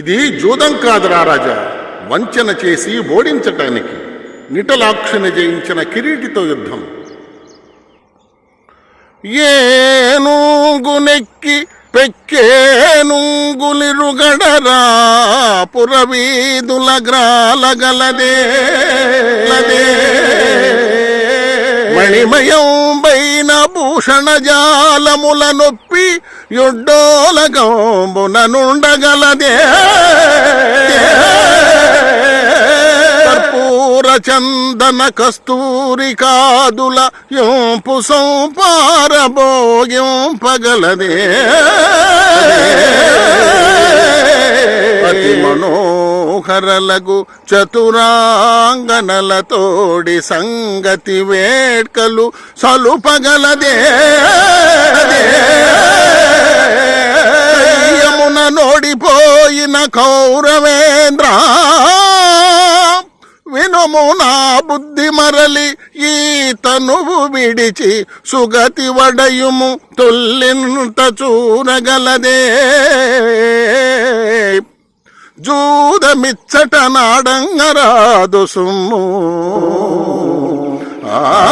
ఇది జూదం కాదురా రాజా. వంచన చేసి ఓడించటానికి నిటలాక్షని జయించిన కిరీటితో యుద్ధం. ఏనుగునెక్కి పెక్కేనుగులిరుగడరా పురవీధుల గ్రాలగలదే లదే మణిమయం బైన భూషణ జాలముల నొప్పి యొడ్డోలగంబున నుండగలదే. కర్పూర చందన కస్తూరి కాదుల యోంపు సంపారభోగ్యం పగలదే మనోహరలగు చతురాంగనలతోడి సంగతి వేడ్కలు సలుపగలదే. యమున నోడిపోయిన కౌరవేంద్ర వినుము నా బుద్ధి మరలి ఈ తనువు విడిచి సుగతి వడయుము తొల్లింత జూ మిచ్చట నాడంగరాదు సుమ్ము. ఆ